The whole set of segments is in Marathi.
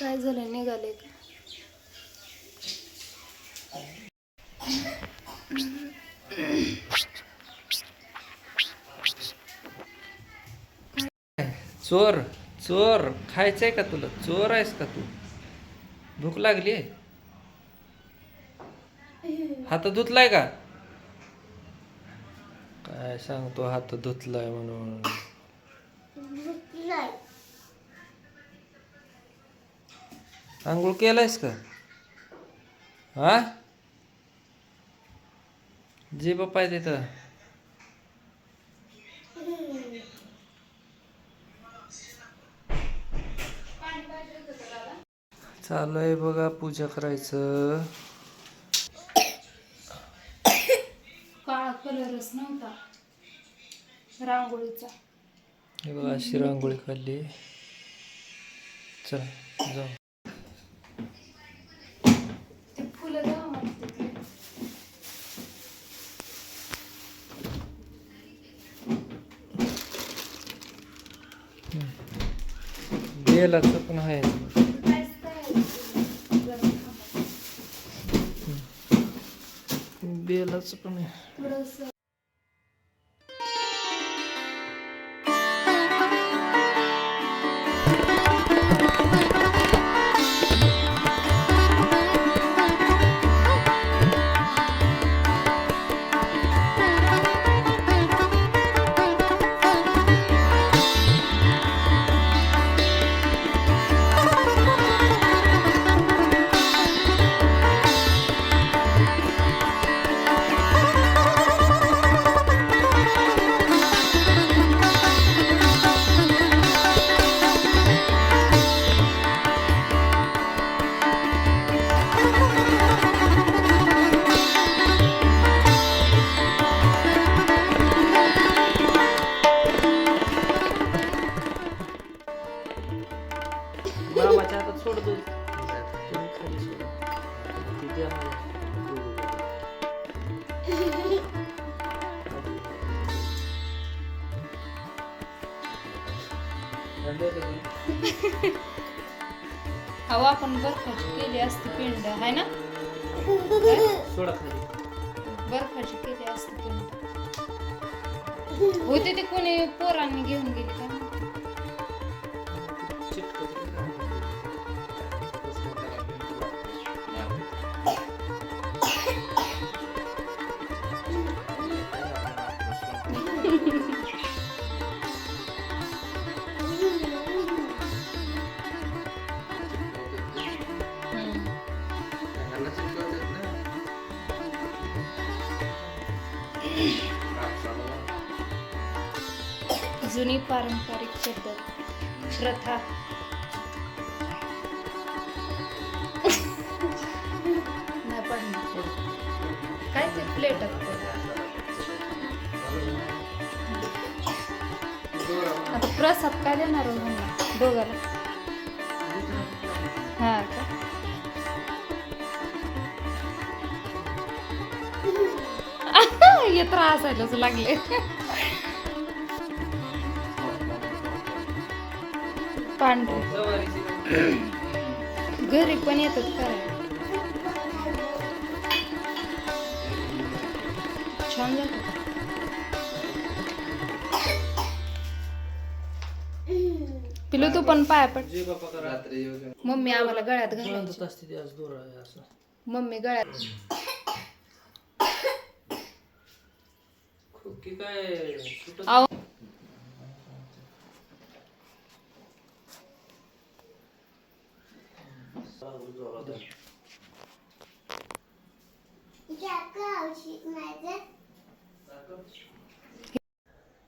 काय झालं निघाले का चोर चोर. खायचंय का तुला? चोर आहेस का तू? भूक लागली हात धुतलाय का? काय सांगतो हात धुतलाय म्हणून. आंघोळ केलायस का? हा? जे बाप्पा आहे तिथं चालू आहे बघा पूजा करायचं. काळा कलरच नव्हता. रांगोळीचा. हे बघा अशी रांगोळी काढली. चला जाऊ ते फुलं द्यावं मला तिथले. बेलाचं पण आहे. बेलाचं पण आहे हवा आपण बर्फाची केली असती पिंड आहे ना? सोडा खाली बर्फाची केली असती पिंड. होते ते कोणी पोरांनी घेऊन गेली का? चिटकत शब्द श्रद्धा नाही पण काय ते प्लेट आता प्रसाद काय देणार हो दोघाला. हा का? हे त्रासायलाच लागले. पांढरे. घरी पण येतात करायला छान झालं. पिलू तू पण पाया पड. मम्मी आम्हाला गळ्यात घालायची. म्हणत असते ती आज दोरा आहे असं. मम्मी गळ्यात. काय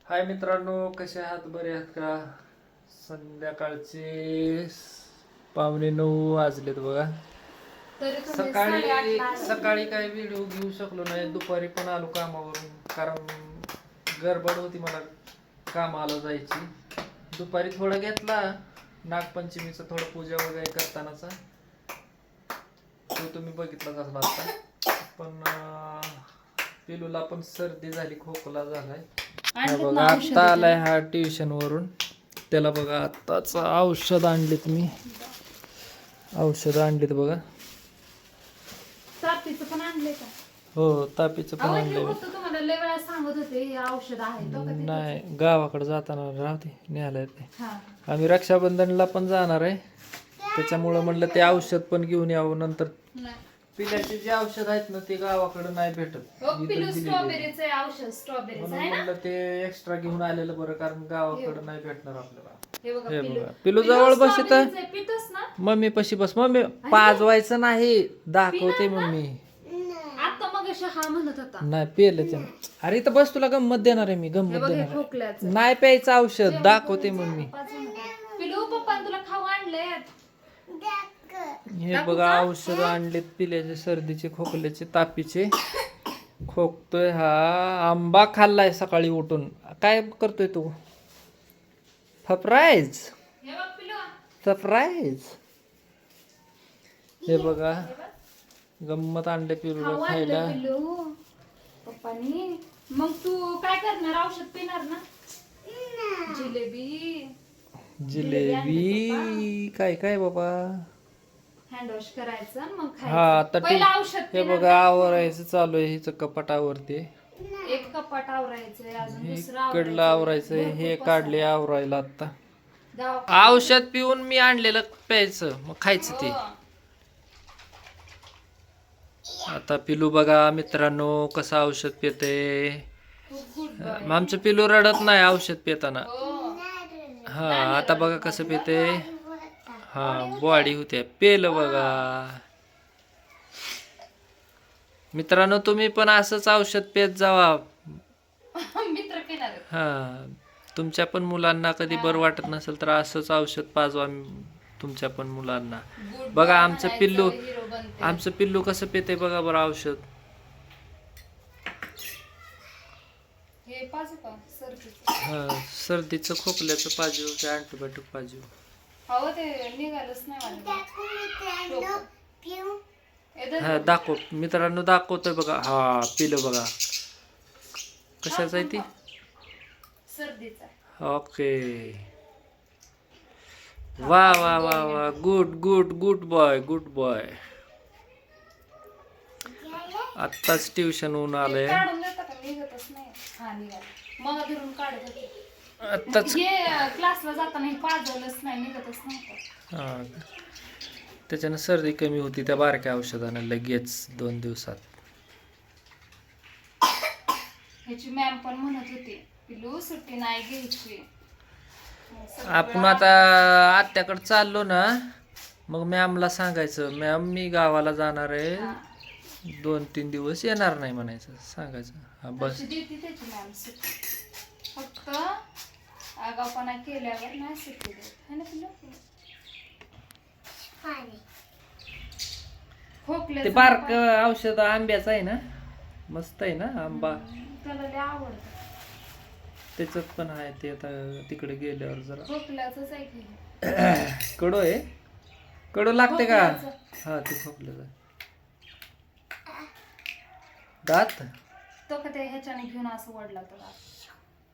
हाय मित्रांनो कसे आहात? बरे आहात का? संध्याकाळचे पावणे नऊ वाजलेत बघा. सकाळी. सकाळी काय व्हिडिओ घेऊ शकलो नाही. दुपारी पण आलो कामावरून. कारण गडबड होती मला कामाला जायची. दुपारी थोडं घेतला. नागपंचमीचं थोडं पूजा वगैरे करतानाचा. तो तुम्ही बघितलाच असला आता. पण पिलूला पण सर्दी झाली खोकला झालाय. बघा आता आलाय हा ट्युशन वरून. त्याला बघा आत्ताच औषध आणलेत मी. औषधं आणलीत बघा. हो तापीचं पण ते? नाही गावाकडे जाताना राहते न्यायला ते. हा. आम्ही रक्षाबंधनला पण जाणार आहे. त्याच्यामुळं म्हणलं ते औषध पण घेऊन यावं नंतर. पिल्याचे जे औषध आहेत ना ते गावाकडे नाही भेटत. हो, इथं पिलू दिलेले. स्ट्रॉबेरीचं आहे औषध स्ट्रॉबेरीचं म्हणून आहे ना? म्हणलं ते एक्स्ट्रा घेऊन आलेलं बरं कारण गावाकडे नाही भेटणार आपल्याला. हे बघा हे पिलू. बघा. पिलू जवळ बस इथं स्ट्रॉबेरीचं आहे, पितोस ना? मम्मी पशी बस मम्मी पाजवायचं नाही. दाखवते मम्मी. आता मग हा म्हणत होता. नाही पेलं ते. अरे इथं बस तुला गंमत देणार आहे मी हे गंमत बघ हे देणार आहे. खोकल्याचं. नाही प्यायचं औषध दाखवते मम्मी. पिलू पप्पा तुला खाऊ आणले हे बघा औषध आणलेत पिल्याचे सर्दीचे खोकल्याचे तापीचे. खोकतोय हा. आंबा खाल्लाय सकाळी उठून. काय करतोय तू? सरप्राईज बघ पिलू सरप्राईज हे बघा. गंमत आणले पिरूला खायला. पप्पानी. मग तू काय करणार? औषध पिणार ना? जिलेबी. जिलेबी. काय काय बाबा? हँड वॉश करायचं आणि मग हा खायचं. आता पहिलं ते- औषध हे पिणार बघा आवरायचं चालू आहे हिचं कपाटावरती ना. एक कपाट आवरायचंय अजून हे दुसरं कडलं आवरायचं हे काढले आवरायला आता. औषध पिऊन मी आणलेलं प्यायचं मग खायचं ते. हो. आता पिलू बघा मित्रांनो कसं औषध पिते. खूप आमचं पिलू रडत नाही औषध पिताना. हो. हा आता बघा कसं पिते. हा बॉडी होते. पेलं बघा. मित्रांनो तुम्ही पण असंच औषध पेत जावा. मित्र पिणार. हा तुमच्या पण मुलांना कधी बरं वाटत नसेल तर असंच औषध पाजवा तुमच्या पण मुलांना. बघा आमचं पिल्लू. आमचं पिल्लू कसं पिते बघा बरं औषध. हे सर्दीचं. खोकल्याचं पाजू अँटीबायोटिक पाजू. अहो ते निघालंच नाही माझं. हे. हा दाखव. मित्रांनो दाखवतोय बघा. हा पिलं बघा. कशाचं आहे ती? सर्दीचा. ओके. वा वा वा वा. Good good good boy good boy आत्ताच ट्युशन होऊन आलंय. काढून देता का? निघतच नाही. हा निघाल. मग धरून काढत होते. आत्ताच. हे क्लासला जाताना हे पाजवलंच नाही निघतच नव्हतं. हा. त्याच्यानं सर्दी कमी होती त्या बारक्या औषधानं लगेच दोन दिवसात. ह्याची मॅम पण म्हणत होती पिलू सुट्टी नाही घ्यायची. मग सगळं आपण आता आत्याकडे चाललो ना मग मॅमला सांगायचं मॅम मी गावाला जाणार आहे. दोन तीन दिवस येणार नाही म्हणायचं सांगायचं. हा बस. तशी देते त्याची मॅम सुट्टी. फक्त आगावपणा केल्यावर नाही सुट्टी देत. है ना पिलू खोकले ते बारक औषध आंब्याचं आहे ना? मस्त आहे ना आंबा. त्याला लय आवडतं. त्याच्यात पण आहे ते आता तिकडे गेल्यावर जरा. खोकल्याचंच आहे की. कडू आहे? कडू लागते का. हा ते खोकल्याचं दात? तो का ते ह्याच्याने घेऊन असं वडला तर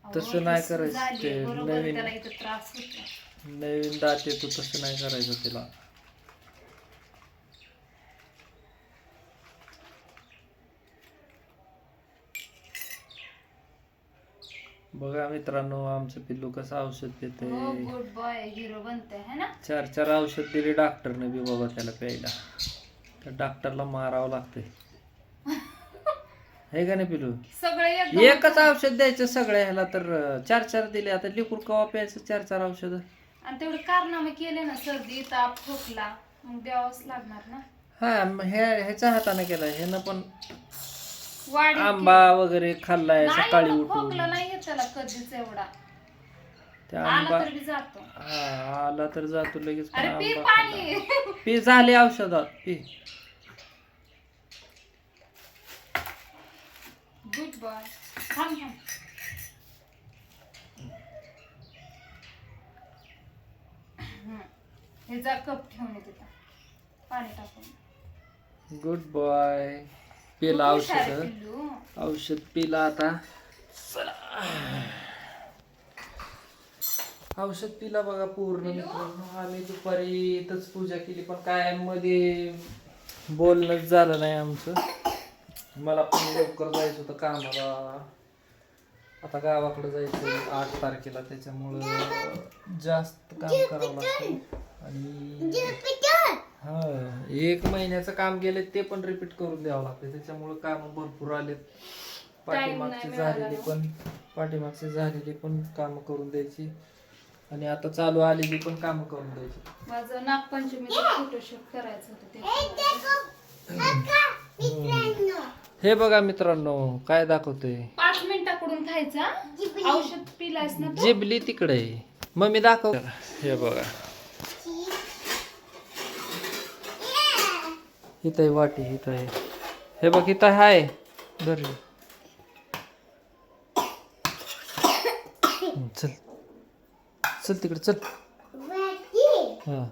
तसं नाही करायचं ते नवीन नवीन दात येतो तसं नाही करायचं तिला. बघा मित्रांनो आमचं पिल्लू कसं औषध पिते हो गुड बॉय हिरो बनते है ना? चार चार औषध दिले डॉक्टरने बी बाबा त्याला प्यायला. त्या डॉक्टरला मारावं लागतंय. हे का नाही पिलू? सगळे एकदम एकच औषध द्यायचं सगळ्या ह्याला तर अं, चार चार दिले. आता लिकूर कवा प्यायचं? चार चार औषध. आणि तेवढे कारनामे केले ना सर्दी ताप खोकला. मग द्यावंच लागणार ना. हा मग ह्या ह्याच्या हाताने केला ह्यानं पण वाढ आंबा वगैरे खाल्लाय नाही सकाळी एवढं उठून. खोकला नाही येत त्याला कधीच एवढा. आला आंबा तर जातो. हा आला तर जातो लगेच. पण अरे पी आंबा खाल्ला. पाणी पी झाले औषधात पी. गुड बॉय थांब थांब. हे जा कप ठेवून ये तिथं. पाणी टाकून. गुड बॉय पिला औषध. औषध पिला आता. औषध पिला बघा पूर्ण मित्रांनो आम्ही दुपारी इथंच पूजा केली पण काय मध्ये बोलणंच झालं नाही आमचं. मला पण लवकर जायचं होतं कामाला. आता गावाकडे जायचं आठ तारखेला त्याच्यामुळं जास्त काम करावं लागतं आणि हा एक महिन्याचं काम गेले ते पण रिपीट करून द्यावं लागतं त्याच्यामुळं काम भरपूर आलेत. पाठीमागचे झालेली पण पाठीमागचे झालेली पण काम करून द्यायची. आणि आता चालू आलेली पण काम करून द्यायची. माझं नागपंचमीचं फोटोशूट करायचं होतं ते. हे बघा मित्रांनो काय दाखवतोय? पाच मिनिटाकडून खायचा औषध पिलायस ना तू? जिबली तिकडे. मग मी दाखव. हे बघा. इथं आहे वाटी इथं आहे. हे बघ इथं आहे धर. हं, चल. चल तिकडे चल. हा.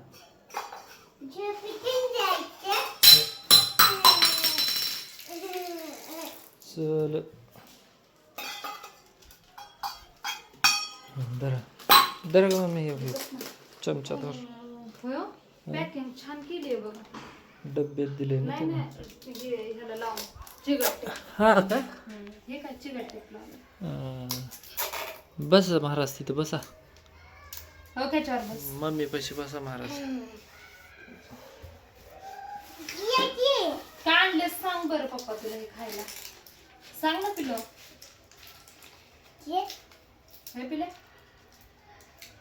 चल धर धर ग मम्मी हे. चमचा धर पॅकिंग छान केली आहे बघ डब्यात दिले ना नाही तुम्ही नाही हे ह्याला लावून चिगट हा का हे काय चिगट टेप लावलं अं, बस महाराज तिथं बसा हो त्याच्यावर बस मम्मी पशी बसा महाराज काय आणले सांग बरं पप्पा तुला हे खायला सांग ना पिलो हे पिले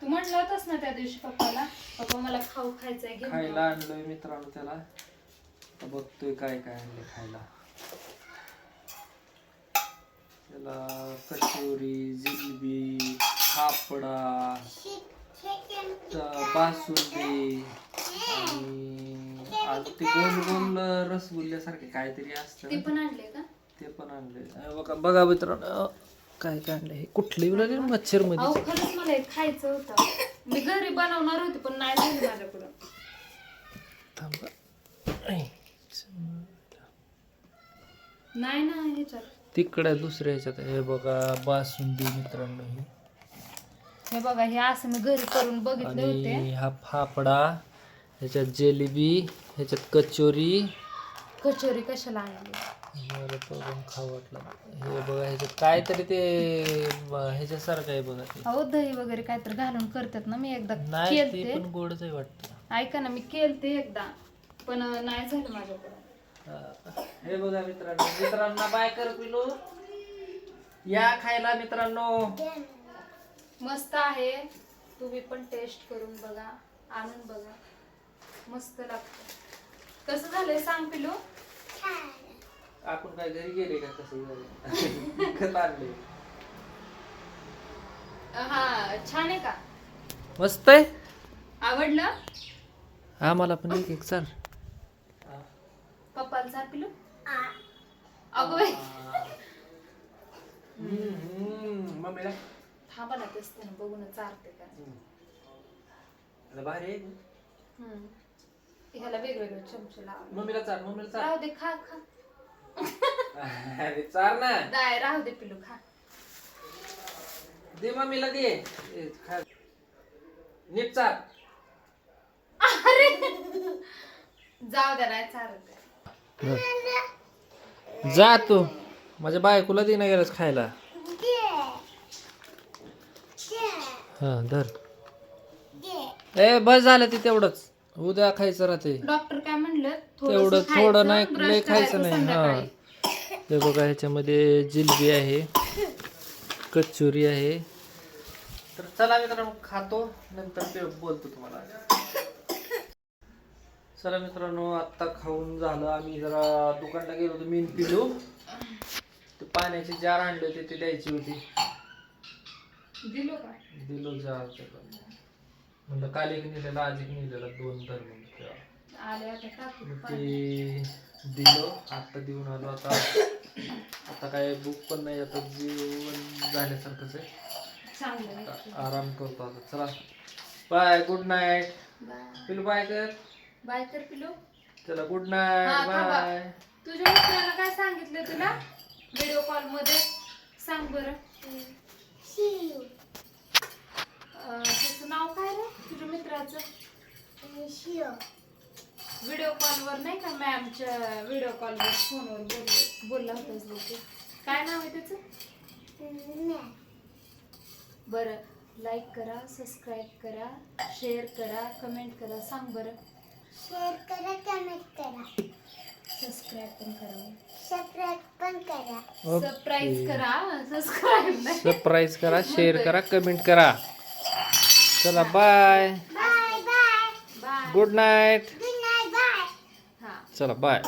तू म्हणलं होतस ना त्या दिवशी पप्पाला पप्पा मला खाऊ खायचंय घे खायला आणलोय मित्रांनो त्याला. आता बघतोय काय काय आणले खायला. त्याला कचोरी जिलबी फाफडा त- बासुंदी आणि आज ते गोल गोल रसगुल्ल्यासारखे काहीतरी असतं. ते पण आणले का? ते पण आणले बघा बघा मित्रांनो काय काय आणलं हे. कुठली लागेल मच्छर अहो मध्ये खरंच मला हे खायचं होतं. मी घरी बनवणार होते पण नाही झालं माझ्याकडं. थांबा. ऐ, नाही ना ह्याच्यात तिकडे दुसऱ्या ह्याच्यात हे बघा बासुंदी मित्रांनो ही. हे बघा हे असं मी घरी करून बघितले होते. आणि हा फाफडा ह्याच्यात जिलेबी ह्याच्यात कचोरी. कचोरी कशाला आणली? मला बघून खाऊ वाटलं. हे बघा ह्याच्यात काहीतरी ते ह्याच्यासारखं आहे बघा ते. अहो दही वगैरे काहीतरी घालून करतात ना मी एकदा नाही ते केलते पण गोडच आहे वाटतं. ऐका ना मी केलते एकदा पण अं, नाही झालं माझ्याकडं. हा. हे बघा मित्रांनो मित्रांना बाय कर पिलो. या खायला मित्रांनो. मस्त आहे. तुम्ही पण टेस्ट करून बघा आणून बघा. मस्त लागतं. कसं झालंय सांग पिलू? आपण काय घरी गेले का कसं आणले. हा छान आहे का? मस्त आहे. आवडलं? आम्हाला पण एक एक चाल. पप्पाला सांग पिलू? अगं मम्मीला थांबा ना तेच त्यानं बघूनच चालते का? भारी आहे हम्म. ह्याला वेगवेगळे चमचे लावा. मम्मीला चाल मम्मीला चाल राहू दे खा खा. अरे चाल ना. दाय राहू दे पिलू खा. दे मम्मीला दे. ए, खा. नीट चाल अरे! जाऊ द्या नाही चालत जा तू. माझ्या बायकोला दे ना गेलास खायला. हा धर. ए बस झालं ते तेवढंच. उद्या खायचं राहते डॉक्टर काय म्हणलं तेवढं थोडं नाही लय खायचं नाही हा. हे बघा ह्याच्यामध्ये जिलबी आहे कचोरी आहे. तर चला मित्रांनो खातो नंतर ते बोलतो तुम्हाला. चला मित्रांनो आत्ता खाऊन झालं आम्ही जरा दुकानला गेलो होतो मीन पिलो. ते पाण्याचे जार आणले होते ते द्यायची होती. दिलो का? दिलो जार म्हणलं काल एक नेलेला आज एक नेलेला दोन धर म्हणलं. तेव्हा. आले आता टाकू मग ते दिलो आता देऊन आलो आता. आता काय बुक पण नाही आता जेवण झाल्यासारखंच आहे. चांगलं आहे. आता आराम करतो आता चला. Bye good night bye. पिलू बाय कर. बाय कर पिलू. चला गुड हा, नाईट थांबा. बाय तुझ्या मित्रानं काय सांगितलं तुला? व्हिडिओ कॉलमध्ये? सांग बरं. त्याचं तुझ्या मित्राचं? शिव. व्हिडिओ कॉलवर नाही का मॅमच्या व्हिडिओ कॉलवर फोनवर बोलले बोलला होतास लोक काय नाव आहे त्याचं? बरं लाईक करा सबस्क्राईब करा शेअर करा कमेंट करा सांग बरं. शेअर करा कमेंट करा. सबस्क्राईब पण करा. सबस्क्राईब पण करा. सरप्राईज करा सबस्क्राईब नाही. सरप्राईज करा शेअर करा कमेंट करा. चला bye bye good night good night bye चला बाय